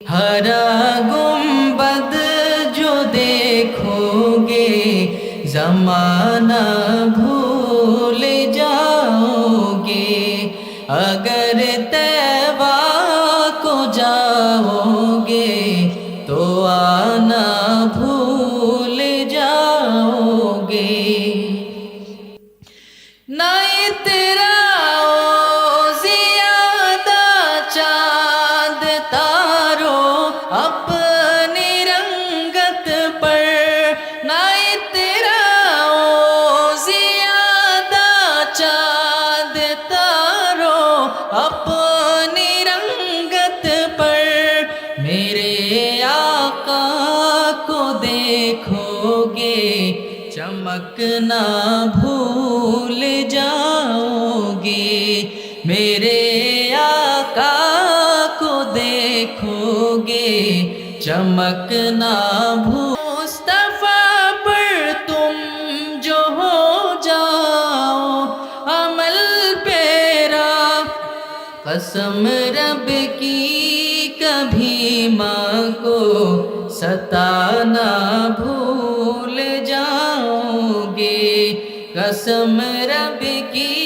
ہرا گنبد جو دیکھو گے زمانہ بھول جاؤ گے اگر تیوا کو جاؤ اپنی رنگت پر نئی تیرا زیادہ چاند تارو اپنی رنگت پر میرے آقا کو دیکھو گے چمکنا بھول جاؤ گے میرے دیکھو گے چمکنا بھول مصطفیٰ پر تم جو ہو جاؤ عمل پیرا۔ قسم رب کی کبھی ماں کو ستانا بھول جاؤ گے۔ قسم رب کی